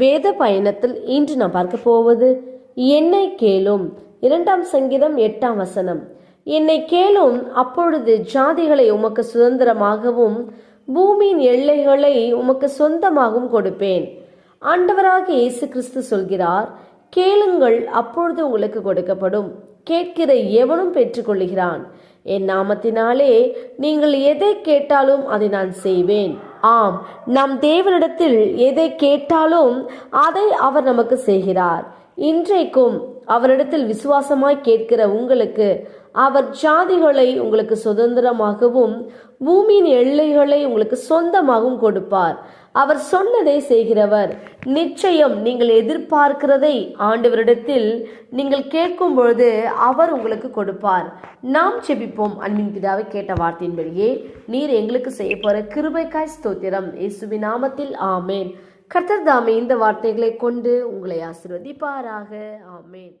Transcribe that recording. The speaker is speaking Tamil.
வேத பயணத்தில் இன்று நாம் பார்க்க போவது என்னை கேளும். இரண்டாம் சங்கீதம் எட்டாம் வசனம். என்னை கேளும் அப்பொழுது ஜாதிகளை உமக்கு சுதந்திரமாகவும் பூமியின் எல்லைகளை உமக்கு சொந்தமாகவும் கொடுப்பேன். ஆண்டவராக இயேசு கிறிஸ்து சொல்கிறார் கேளுங்கள் அப்பொழுது உங்களுக்கு கொடுக்கப்படும். கேட்கிற எவனும் பெற்றுக்கொள்கிறான் என் நாமத்தினாலே நீங்கள் எதை கேட்டாலும் அதை நான் செய்வேன். ஆம் நம் தேவனிடத்தில் எதை கேட்டாலும் அதை அவர் நமக்கு செய்கிறார். இன்றைக்கும் அவரிடத்தில் விசுவாசமாய் கேட்கிற உங்களுக்கு அவர் ஜாதிகளை உங்களுக்கு சுதந்திரமாகவும் பூமியின் எல்லைகளை உங்களுக்கு சொந்தமாகவும் கொடுப்பார். அவர் சொன்னதை செய்கிறவர். நிச்சயம் நீங்கள் எதிர்பார்க்கிறதை ஆண்டவரிடத்தில் நீங்கள் கேட்கும் பொழுது அவர் உங்களுக்கு கொடுப்பார். நாம் செபிப்போம். அன்பின் பிதாவை கேட்ட வார்த்தையின்படியே நீர் எங்களுக்கு செய்ய போற கிருபைக்காய் ஸ்தோத்திரம். இயேசுவி நாமத்தில் ஆமேன். கர்த்தர் தாமே இந்த வார்த்தைகளை கொண்டு உங்களை ஆசிர்வதிப்பாராக. ஆமேன்.